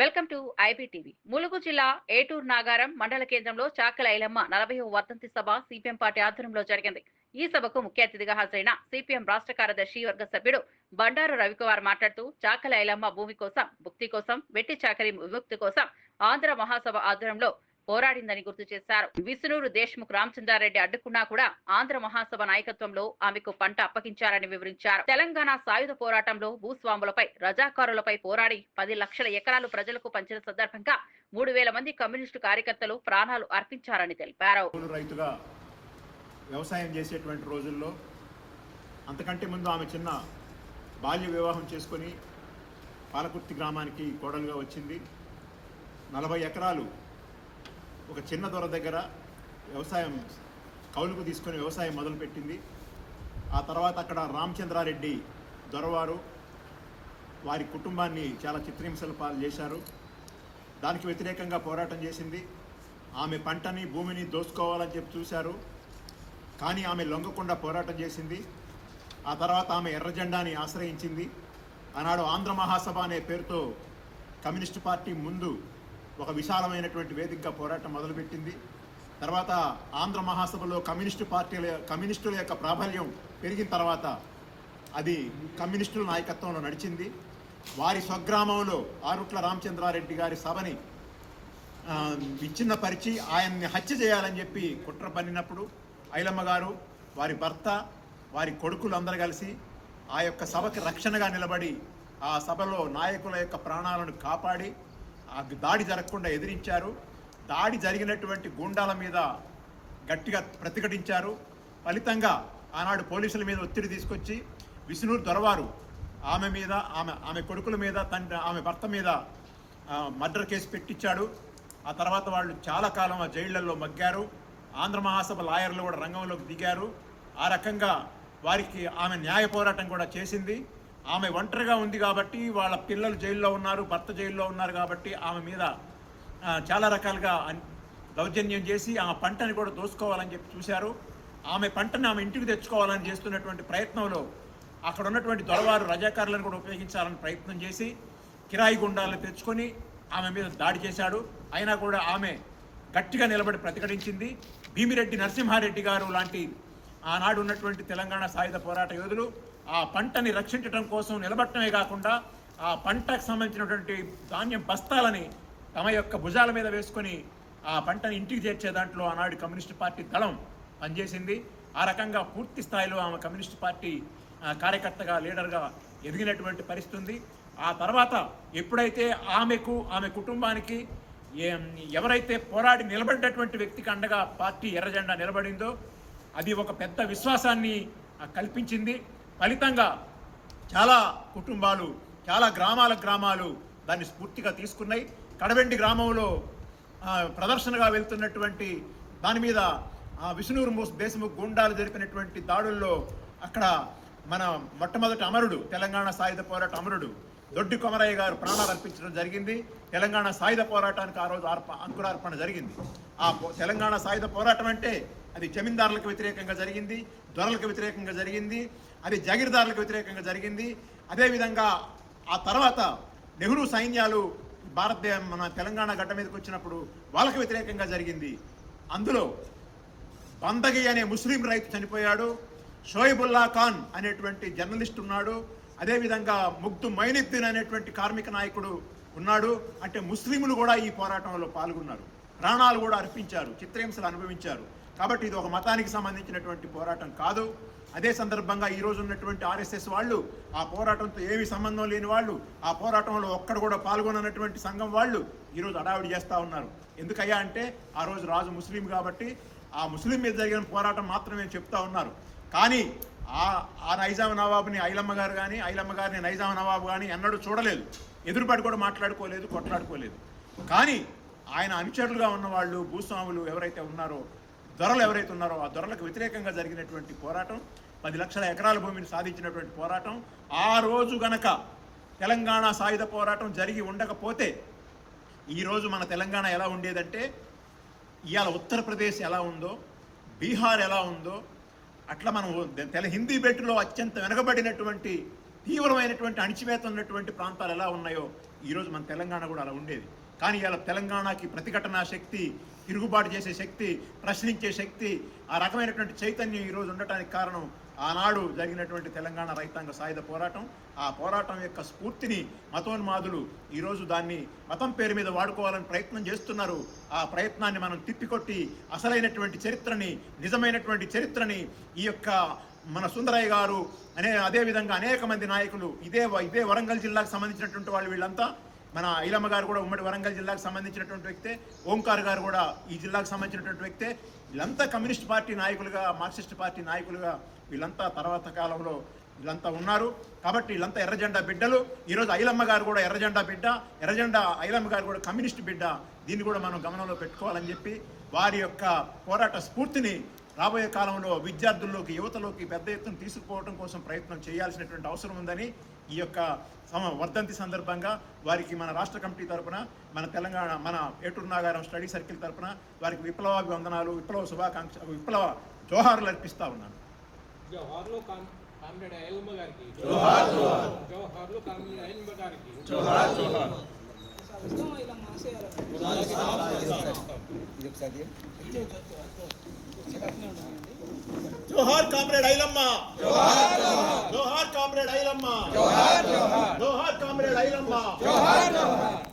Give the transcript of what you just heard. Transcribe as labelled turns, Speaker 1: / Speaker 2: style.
Speaker 1: Welcome to IBTV Mulugu జిల్లా ఏటూరు నాగారం మండల కేంద్రంలో చాకల ఐలమ్మ నలభై వర్ధంతి సభ సిపిఎం పార్టీ ఆధ్వర్యంలో జరిగింది. ఈ సభకు ముఖ్య అతిథిగా హాజరైన సిపిఎం రాష్ట్ర కార్యదర్శి వర్గ సభ్యుడు బండారు రవికుమార్ మాట్లాడుతూ చాకల ఐలమ్మ భూమి కోసం భుక్తి కోసం వెట్టి చాకలి విముక్తి కోసం ఆంధ్ర మహాసభ ఆధ్వర్యంలో పోరాడిందని గుర్తు చేశారు. విసునూరు దేశ్ముఖ్ రామచంద్రారెడ్డి అడ్డుకున్నా కూడా ఆంధ్ర మహాసభ నాయకత్వంలో ఆమెకు పంట అప్పగించారని వివరించారు. తెలంగాణ సాయుధ పోరాటంలో భూస్వాములపై రజాకారులపై పోరాడి పది లక్షల ఎకరాలు ప్రజలకు పంచిన సందర్భంగా మూడు వేల మంది కమ్యూనిస్టు కార్యకర్తలు ప్రాణాలు అర్పించారని తెలిపారు.
Speaker 2: రైతుగా వ్యవసాయం చేసేటువంటి రోజుల్లో అంతకంటే ముందు ఆమె చిన్న బాల్య వివాహం చేసుకొని పాలకుర్తి గ్రామానికి కోడలుగా వచ్చింది. నలభై ఎకరాలు ఒక చిన్న దొర దగ్గర వ్యవసాయం కౌలుకు తీసుకొని వ్యవసాయం మొదలుపెట్టింది. ఆ తర్వాత అక్కడ రామచంద్రారెడ్డి దొరవారు వారి కుటుంబాన్ని చాలా చిత్రహింసల పాలు చేశారు. దానికి వ్యతిరేకంగా పోరాటం చేసింది. ఆమె పంటని భూమిని దోసుకోవాలని చెప్పి చూశారు. కానీ ఆమె లొంగకుండా పోరాటం చేసింది. ఆ తర్వాత ఆమె ఎర్రజెండాని ఆశ్రయించింది. ఆనాడు ఆంధ్ర మహాసభ అనే పేరుతో కమ్యూనిస్టు పార్టీ ముందు ఒక విశాలమైనటువంటి వేదికగా పోరాటం మొదలుపెట్టింది. తర్వాత ఆంధ్ర మహాసభలో కమ్యూనిస్టు పార్టీల కమ్యూనిస్టుల యొక్క ప్రాబల్యం పెరిగిన తర్వాత అది కమ్యూనిస్టుల నాయకత్వంలో నడిచింది. వారి స్వగ్రామంలో ఆరుట్ల రామచంద్రారెడ్డి గారి సభని విచ్ఛిన్న పరిచి ఆయన్ని హత్య చేయాలని చెప్పి కుట్ర పన్నినప్పుడు ఐలమ్మ గారు వారి భర్త వారి కొడుకులు అందరూ కలిసి ఆ యొక్క సభకి రక్షణగా నిలబడి ఆ సభలో నాయకుల యొక్క ప్రాణాలను కాపాడి దాడి జరగకుండా ఎదిరించారు. దాడి జరిగినటువంటి గూండాల మీద గట్టిగా ప్రతిఘటించారు. ఫలితంగా ఆనాడు పోలీసుల మీద ఒత్తిడి తీసుకొచ్చి విష్ణూరు దొరవారు ఆమె మీద ఆమె ఆమె కొడుకుల మీద తండ్రి ఆమె భర్త మీద మర్డర్ కేసు పెట్టించాడు. ఆ తర్వాత వాళ్ళు చాలా కాలం ఆ జైళ్ళలో మగ్గారు. ఆంధ్ర మహాసభ లాయర్లు కూడా రంగంలోకి దిగారు. ఆ రకంగా వారికి ఆమె న్యాయ పోరాటం కూడా చేసింది. ఆమె ఒంటరిగా ఉంది కాబట్టి వాళ్ళ పిల్లలు జైల్లో ఉన్నారు భర్త జైల్లో ఉన్నారు కాబట్టి ఆమె మీద చాలా రకాలుగా దౌర్జన్యం చేసి ఆమె పంటని కూడా దోసుకోవాలని చెప్పి చూశారు. ఆమె పంటను ఆమె ఇంటికి తెచ్చుకోవాలని చేస్తున్నటువంటి ప్రయత్నంలో అక్కడ ఉన్నటువంటి దొరవారు రజాకారులను కూడా ఉపయోగించాలని ప్రయత్నం చేసి కిరాయి గుండాలను తెచ్చుకొని ఆమె మీద దాడి చేశాడు. అయినా కూడా ఆమె గట్టిగా నిలబడి ప్రతిఘటించింది. భీమిరెడ్డి నరసింహారెడ్డి గారు లాంటి ఆనాడు ఉన్నటువంటి తెలంగాణ సాయుధ పోరాట యోధులు ఆ పంటని రక్షించడం కోసం నిలబడటమే కాకుండా ఆ పంటకు సంబంధించినటువంటి ధాన్యం బస్తాలని తమ యొక్క భుజాల మీద వేసుకొని ఆ పంటని ఇంటికి చేర్చే దాంట్లో ఆనాడు కమ్యూనిస్ట్ పార్టీ దళం పనిచేసింది. ఆ రకంగా పూర్తి స్థాయిలో ఆమె కమ్యూనిస్ట్ పార్టీ కార్యకర్తగా లీడర్గా ఎదిగినటువంటి పరిస్థితి ఉంది. ఆ తర్వాత ఎప్పుడైతే ఆమెకు ఆమె కుటుంబానికి ఎవరైతే పోరాడి నిలబడినటువంటి వ్యక్తికి అండగా పార్టీ ఎర్రజెండా నిలబడిందో అది ఒక పెద్ద విశ్వాసాన్ని కల్పించింది. ఫలితంగా చాలా కుటుంబాలు చాలా గ్రామాల గ్రామాలు దాన్ని స్ఫూర్తిగా తీసుకున్నాయి. కడవెండి గ్రామంలో ప్రదర్శనగా వెళ్తున్నటువంటి దాని మీద ఆ, విష్ణూరు మోస్ దేశముఖ్ గుండాలు జరిపినటువంటి దాడుల్లో అక్కడ మన మొట్టమొదటి అమరుడు తెలంగాణ సాయుధ పోరాట అమరుడు దొడ్డి కొమరయ్య గారు ప్రాణాలు అర్పించడం జరిగింది. తెలంగాణ సాయుధ పోరాటానికి ఆ రోజు అర్ప అంకురార్పణ జరిగింది. ఆ తెలంగాణ సాయుధ పోరాటం అంటే అది జమీందారులకు వ్యతిరేకంగా జరిగింది దొరలకు వ్యతిరేకంగా జరిగింది. అది జాగీర్దారులకు వ్యతిరేకంగా జరిగింది. అదేవిధంగా ఆ తర్వాత నెహ్రూ సైన్యాలు భారతదేశం మన తెలంగాణ గడ్డ మీదకి వచ్చినప్పుడు వాళ్ళకు వ్యతిరేకంగా జరిగింది. అందులో బందగి అనే ముస్లిం రైతు చనిపోయాడు. షోయిబుల్లా ఖాన్ అనేటువంటి జర్నలిస్ట్ ఉన్నాడు. అదేవిధంగా ముగ్ధు మైనుద్దీన్ అనేటువంటి కార్మిక నాయకుడు ఉన్నాడు. అంటే ముస్లింలు కూడా ఈ పోరాటంలో పాల్గొన్నారు. ప్రాణాలు కూడా అర్పించారు చిత్రహింసలు అనుభవించారు. కాబట్టి ఇది ఒక మతానికి సంబంధించినటువంటి పోరాటం కాదు. అదే సందర్భంగా ఈరోజు ఉన్నటువంటి ఆర్ఎస్ఎస్ వాళ్ళు ఆ పోరాటంతో ఏమి సంబంధం లేని వాళ్ళు ఆ పోరాటంలో ఒక్కడు కూడా పాల్గొననటువంటి సంఘం వాళ్ళు ఈరోజు అడావిడి చేస్తూ ఉన్నారు. ఎందుకయ్యా అంటే ఆ రోజు రాజు ముస్లిం కాబట్టి ఆ ముస్లిం మీద జరిగిన పోరాటం మాత్రమే చెప్తా ఉన్నారు. కానీ ఆ ఆ నైజాం నవాబుని ఐలమ్మ గారు కానీ ఐలమ్మ గారిని నైజాం నవాబు కానీ ఎన్నడూ చూడలేదు. ఎదురుపడి కూడా మాట్లాడుకోలేదు కొట్లాడుకోలేదు. కానీ ఆయన అనుచరులుగా ఉన్నవాళ్ళు భూస్వాములు ఎవరైతే ఉన్నారో దొరలు ఎవరైతే ఉన్నారో ఆ దొరలకు వ్యతిరేకంగా జరిగినటువంటి పోరాటం పది లక్షల ఎకరాల భూమిని సాధించినటువంటి పోరాటం ఆ రోజు గనక తెలంగాణ సాయుధ పోరాటం జరిగి ఉండకపోతే ఈరోజు మన తెలంగాణ ఎలా ఉండేదంటే ఇవాళ ఉత్తరప్రదేశ్ ఎలా ఉందో బీహార్ ఎలా ఉందో అట్లా మనం తెల హిందీ బెట్టులో అత్యంత వెనకబడినటువంటి తీవ్రమైనటువంటి అణిచివేత ఉన్నటువంటి ప్రాంతాలు ఎలా ఉన్నాయో ఈరోజు మన తెలంగాణ కూడా అలా ఉండేది. కానీ ఇలా తెలంగాణకి ప్రతిఘటనా శక్తి తిరుగుబాటు చేసే శక్తి ప్రశ్నించే శక్తి ఆ రకమైనటువంటి చైతన్యం ఈరోజు ఉండటానికి కారణం ఆనాడు జరిగినటువంటి తెలంగాణ రైతాంగ సాయుధ పోరాటం. ఆ పోరాటం యొక్క స్ఫూర్తిని మతోన్మాదులు ఈరోజు దాన్ని మతం పేరు మీద వాడుకోవాలని ప్రయత్నం చేస్తున్నారు. ఆ ప్రయత్నాన్ని మనం తిప్పికొట్టి అసలైనటువంటి చరిత్రని నిజమైనటువంటి చరిత్రని ఈ యొక్క మన సుందరయ్య గారు అనే అదేవిధంగా అనేక మంది నాయకులు ఇదే వ- ఇదే వరంగల్ జిల్లాకు సంబంధించినటువంటి వాళ్ళు వీళ్ళంతా మన ఐలమ్మ గారు కూడా ఉమ్మడి వరంగల్ జిల్లాకు సంబంధించినటువంటి వ్యక్తే ఓంకార్ గారు కూడా ఈ జిల్లాకు సంబంధించినటువంటి వ్యక్తే. వీళ్ళంతా కమ్యూనిస్ట్ పార్టీ నాయకులుగా మార్క్సిస్ట్ పార్టీ నాయకులుగా వీళ్ళంతా తర్వాత కాలంలో వీళ్ళంతా ఉన్నారు. కాబట్టి వీళ్ళంతా ఎర్రజెండా బిడ్డలు. ఈరోజు ఐలమ్మ గారు కూడా ఎర్రజెండా బిడ్డ ఎర్రజెండా ఐలమ్మ గారు కూడా కమ్యూనిస్ట్ బిడ్డ. దీన్ని కూడా మనం గమనంలో పెట్టుకోవాలని చెప్పి వారి యొక్క పోరాట స్ఫూర్తిని రాబోయే కాలంలో విద్యార్థుల్లోకి యువతలోకి పెద్ద ఎత్తున తీసుకుపోవడం కోసం ప్రయత్నం చేయాల్సినటువంటి అవసరం ఉందని ఈ యొక్క సమ వర్ధంతి సందర్భంగా వారికి మన రాష్ట్ర కమిటీ తరపున మన తెలంగాణ మన ఏటూరు నాగారం స్టడీ సర్కిల్ తరపున వారికి విప్లవాభివందనాలు విప్లవ శుభాకాంక్ష విప్లవ జోహార్లు అర్పిస్తా ఉన్నాను.
Speaker 3: అయలమ్మ గారికి. జోహార్ జోహార్. జవహర్లో కామ్రేడ్ అయలమ్మ గారికి. జోహార్ జోహార్.
Speaker 2: జోహార్ కామ్రేడ్ ఐలమ్మ జోహార్ జోహార్ కామ్రేడ్ ఐలమ్మ జోహార్ జోహార్ జోహార్ కామ్రేడ్ ఐలమ్మ జోహార్ జోహార్